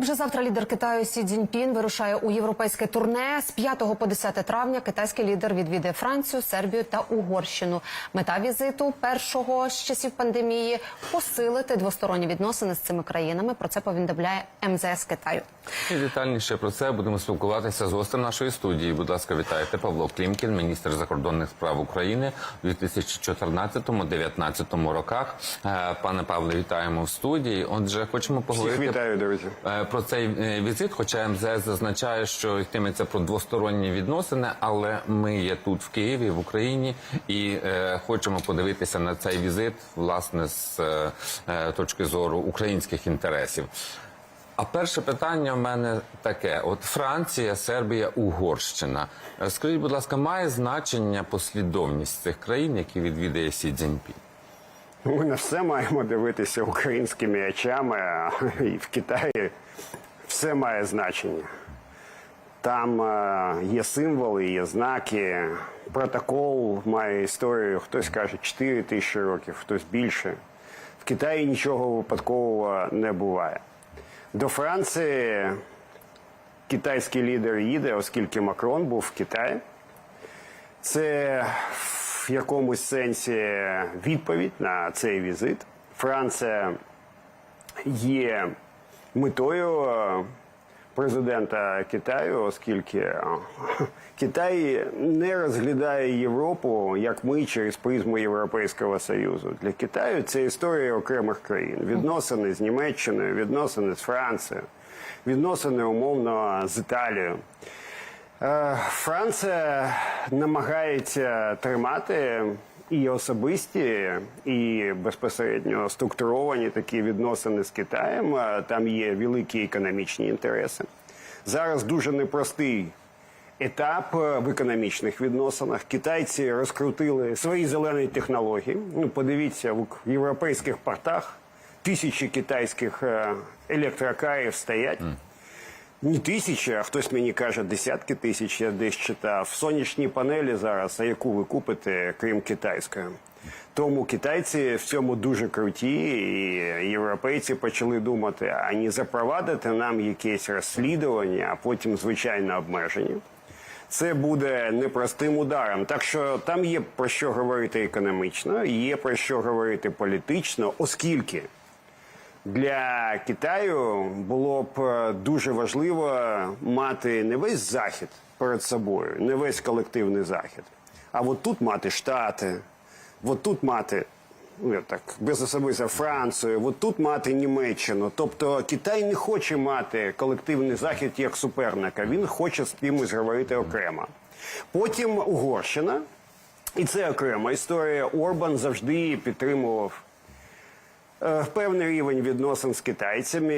Вже завтра лідер Китаю Сі Цзіньпін вирушає у європейське турне. З 5 по 10 травня китайський лідер відвідає Францію, Сербію та Угорщину. Мета візиту першого з часів пандемії посилити двосторонні відносини з цими країнами. Про це повідомляє МЗС Китаю. І детальніше про це будемо спілкуватися з гостем нашої студії. Будь ласка, вітайте Павло Клімкін, міністр закордонних справ України у 2014-2019 роках. Е, Пане Павле, вітаємо в студії. Отже, хочемо Всіх поговорити вітаю, друзі. Про цей е, візит. Хоча МЗС зазначає, що йтиметься про двосторонні відносини, але ми є тут в Києві, в Україні, і е, хочемо подивитися на цей візит власне з е, е, точки зору українських інтересів. А перше питання в мене таке: от Франція, Сербія, Угорщина. Е, Скажіть, будь ласка, має значення послідовність цих країн, які відвідає Сі Цзіньпін? Ми на все маємо дивитися українськими очами, а і в Китаї все має значення. Там е, є символи, є знаки. Протокол має історію, хтось каже 4 тисячі років, хтось більше. В Китаї нічого випадкового не буває. До Франції китайський лідер їде, оскільки Макрон був в Китаї. Це в якомусь сенсі відповідь на цей візит. Франція є метою е, президента Китаю, оскільки е, Китай не розглядає Європу як ми через призму Європейського Союзу. Для Китаю це історія окремих країн. Відносини з Німеччиною, відносини з Францією, відносини умовно з Італією. Е, Франція намагається тримати і особисті, і безпосередньо структуровані такі відносини з Китаєм. Е, Там є великі економічні інтереси. Зараз дуже непростий етап е, в економічних відносинах. Китайці розкрутили свої зелені технології. Ну, подивіться, в європейських портах тисячі китайських електрокарів стоять. Не тисячі, а хтось мені каже, десятки тисяч я десь читав. Сонячні панелі зараз, а яку ви купите, крім китайської. Тому китайці в цьому дуже круті, і європейці почали думати, а не запровадити нам якесь розслідування, а потім звичайне обмеження. Це буде непростим ударом. Так що там є про що говорити економічно, є про що говорити політично, оскільки для Китаю було б е, дуже важливо мати не весь захід перед собою, не весь колективний захід, а от тут мати Штати, от тут мати. Ну, так безособисто Францію, от тут мати Німеччину. Тобто Китай не хоче мати колективний захід як суперника. Він хоче з кимось говорити окремо. Потім Угорщина, і це окрема історія. Орбан завжди підтримував певний рівень відносин з китайцями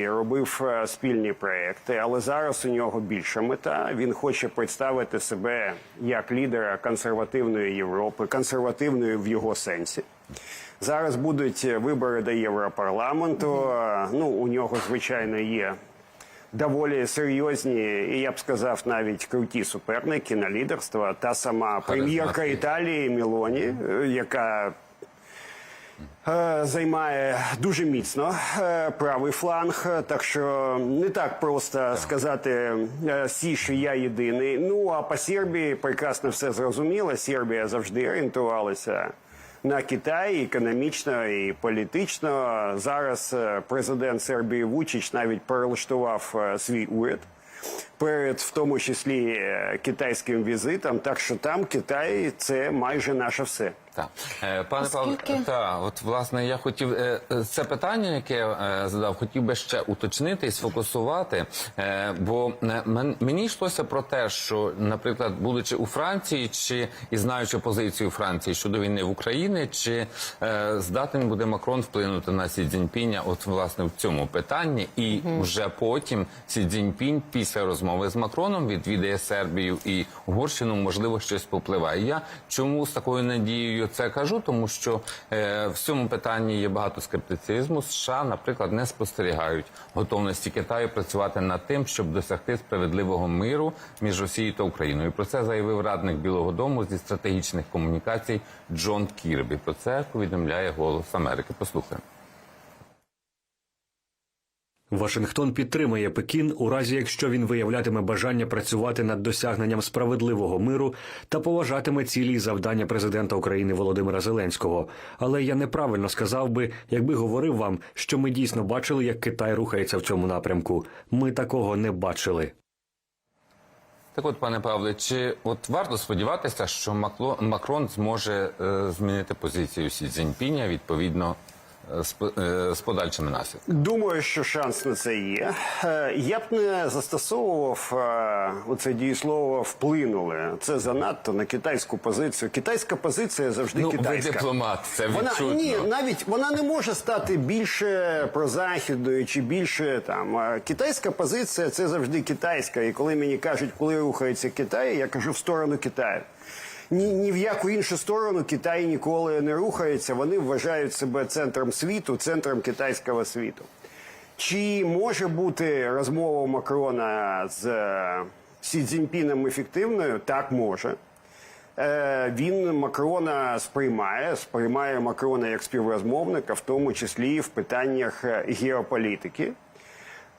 і робив е, спільні проекти. Але зараз у нього більша мета. Він хоче представити себе як лідера консервативної Європи, консервативної в його сенсі. Зараз будуть вибори до Європарламенту. Е, Ну, у нього, звичайно, є доволі серйозні, і я б сказав, навіть круті суперники на лідерство. Та сама прем'єрка Італії Мілоні, е, яка е, займає дуже міцно е, правий фланг. е, Так що не так просто сказати е, сі, що я єдиний. Ну а по Сербії прекрасно все зрозуміло. Сербія завжди орієнтувалася. На Китай економічно і політично зараз е, президент Сербії Вучич навіть перелаштував е, свій уряд перед в тому числі е, китайським візитом. Так що там Китай це майже наше все. Так, Е, пане Павло, та от власне я хотів е, це питання, яке я задав, хотів би ще уточнити і сфокусувати. Бо мені йшлося про те, що, наприклад, будучи у Франції, чи і знаючи позицію Франції щодо війни в Україні, чи здатним буде Макрон вплинути на Сі Цзіньпіня, от власне в цьому питанні, і вже потім Сі Цзіньпінь після розмови з Макроном відвідає Сербію і Угорщину, можливо, щось попливає. Я чому з такою надією це кажу? Тому що е, в цьому питанні є багато скептицизму. США, наприклад, не спостерігають готовності Китаю працювати над тим, щоб досягти справедливого миру між Росією та Україною. Про це заявив радник Білого Дому зі стратегічних комунікацій Джон Кірбі. Про це повідомляє Голос Америки. Послухаємо. Вашингтон підтримає Пекін у разі, якщо він виявлятиме бажання працювати над досягненням справедливого миру та поважатиме цілі й завдання президента України Володимира Зеленського. Але я неправильно сказав би, якби говорив вам, що ми дійсно бачили, як Китай рухається в цьому напрямку. Ми такого не бачили. Так от, пане Павле, чи от варто сподіватися, що Макло- Макрон зможе е, змінити позицію Сі Цзіньпіня відповідно з, е, з подальшими наслідками? Думаю, що шанс на це є. Е, Я б не застосовував е, оце дієслово вплинули. Це занадто на китайську позицію. Китайська позиція завжди Ну, ви дипломат, це Вона ні, навіть вона не може стати більше прозахідною чи більше там. Китайська позиція це завжди китайська. І коли мені кажуть, коли рухається Китай, я кажу в сторону Китаю. Ні, ні в яку іншу сторону Китай ніколи не рухається. Вони вважають себе центром світу, центром китайського світу. Чи може бути розмова Макрона з е, Сі Цзіньпіном ефективною? Так може. Е, Він Макрона сприймає, сприймає Макрона як співрозмовника, в тому числі в питаннях е, геополітики.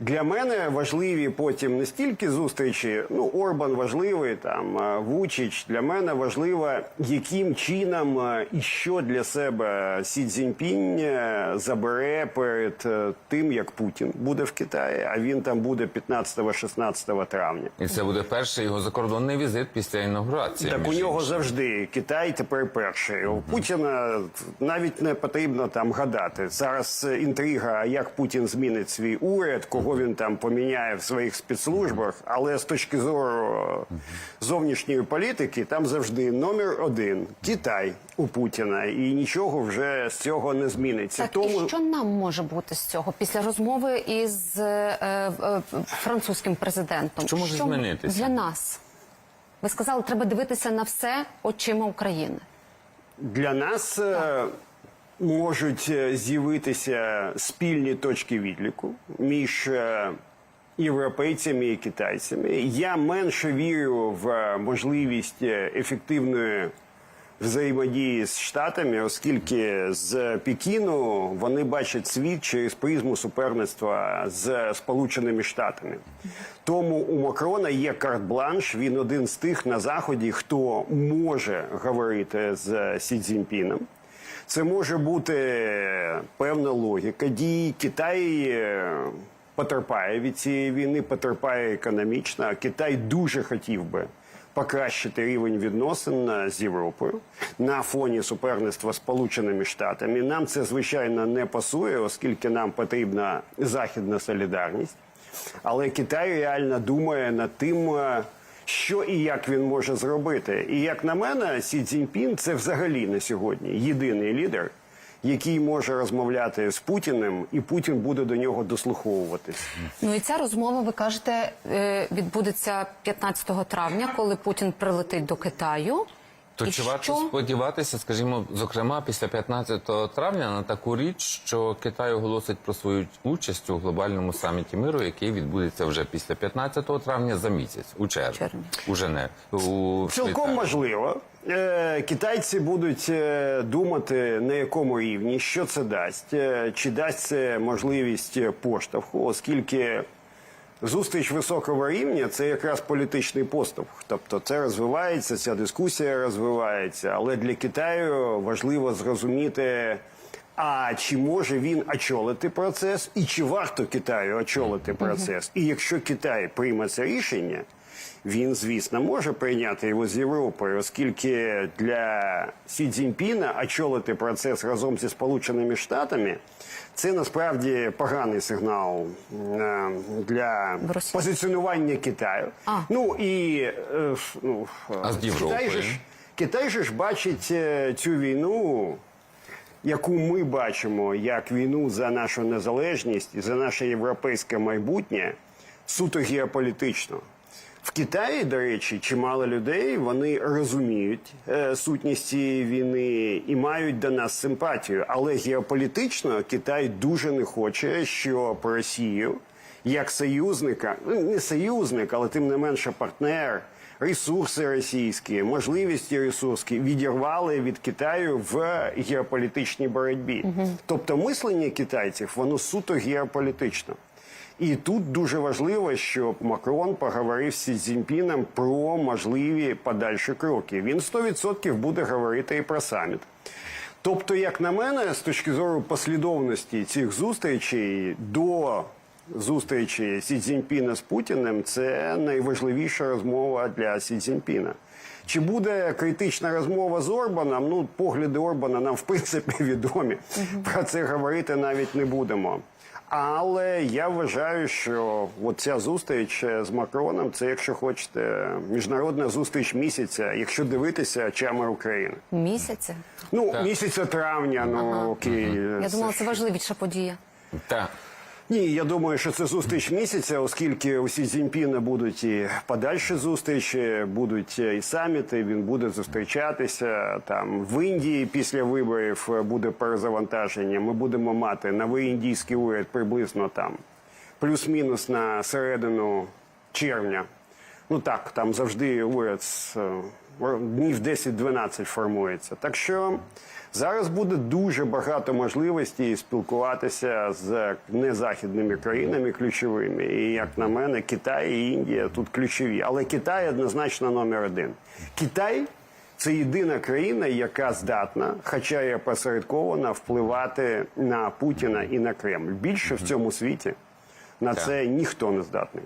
Для мене важливі потім не стільки зустрічі. Ну, Орбан важливий, там е, Вучич. Для мене важливо, яким чином е, і що для себе Сі Цзіньпінь е, забере перед тим, як Путін буде в Китаї, а він там буде 15-16 травня. І це буде перший його закордонний візит після інаугурації. Так у нього завжди Китай тепер перший. У Путіна навіть не потрібно там гадати. Зараз інтрига, а як Путін змінить свій уряд, кого він там поміняє в своїх спецслужбах. Але з точки зору е, зовнішньої політики, там завжди номер один Китай у Путіна, і нічого вже з цього не зміниться. Так, і що нам може бути з цього після розмови із е, е, французьким президентом? Що може змінитися? для нас? Ви сказали, треба дивитися на все очима України. Для нас е, можуть е, з'явитися спільні точки відліку між е, європейцями і китайцями. Я менше вірю в е, можливість ефективної взаємодії з штатами, оскільки з Пекіну вони бачать світ через призму суперництва з Сполученими Штатами. Тому у Макрона є карт-бланш. Він один з тих на заході, хто може говорити з Сі Цзіньпіном. Це може бути певна логіка дій. Китай е, потерпає від цієї війни, потерпає економічно. Китай дуже хотів би покращити рівень відносин е, з Європою на фоні суперництва Сполученими Штатами. Нам це звичайно не пасує, оскільки нам потрібна західна солідарність. Але Китай реально думає над тим, е, що і як він може зробити. І як на мене, Сі Цзіньпін це взагалі на сьогодні єдиний лідер, який може розмовляти з Путіним, і Путін буде до нього дослуховуватись. Ну і ця розмова, ви кажете, е, відбудеться 15 травня, коли Путін прилетить до Китаю. То І чи варто що? сподіватися, скажімо, зокрема після 15 травня на таку річ, що Китай оголосить про свою участь у глобальному саміті миру, який відбудеться вже після 15 травня за місяць у червні, Червні. у Женеві. У Цілком Швейцарії. можливо. Е, Китайці будуть е, думати на якому рівні, що це дасть, Е, чи дасть це можливість поштовху, оскільки зустріч високого рівня це якраз політичний поштовх. Тобто це розвивається, ця дискусія розвивається. Але для Китаю важливо зрозуміти. А чи може він очолити процес, і чи варто Китаю очолити процес? І якщо Китай прийме це рішення, він, звісно, може прийняти його з Європою, оскільки для Сі Цзіньпіна очолити процес разом зі Сполученими Штатами це насправді поганий сигнал е, для Росії. позиціонування Китаю. А. Ну і е, ну, А з Китай же ж Китай же ж бачить е, цю війну яку ми бачимо як війну за нашу незалежність і за наше європейське майбутнє, суто геополітично. В Китаї, до речі, чимало людей вони розуміють е, сутність цієї війни і мають до нас симпатію. Але геополітично Китай дуже не хоче, щоб Росію як союзника, ну не союзник, але тим не менше партнер, ресурси російські, можливості ресурські відірвали від Китаю в геополітичній боротьбі. Тобто мислення китайців воно суто геополітично. І тут дуже важливо, щоб Макрон поговорив з Сі Цзіньпіном про можливі подальші кроки. Він 100% буде говорити і про саміт. Тобто, як на мене, з точки зору послідовності цих зустрічей до зустрічі Сі Цзіньпіна з Путіним, це найважливіша розмова для Сі Цзіньпіна. Чи буде критична розмова з Орбаном? Ну, погляди Орбана нам в принципі відомі. Про це говорити навіть не будемо. Але я вважаю, що от ця зустріч з Макроном це, якщо хочете, міжнародна зустріч місяця, якщо дивитися очами України. Місяця. Ну, місяця травня, ну окей. Я думала, це важливіша подія. Так. Ні, я думаю, що це зустріч місяця, оскільки у Сі будуть і подальші зустрічі, будуть і саміти. Він буде зустрічатися там в Індії після виборів буде перезавантаження. Ми будемо мати новий індійський уряд приблизно там плюс-мінус на середину червня. Ну так, там завжди уряд е, днів 10-12 формується. Так що зараз буде дуже багато можливостей спілкуватися з незахідними країнами ключовими. І як на мене, Китай і Індія тут ключові. Але Китай однозначно номер один. Китай це єдина країна, яка здатна, хоча і опосередковано, впливати на Путіна і на Кремль. Більше в цьому світі на це ніхто не здатний.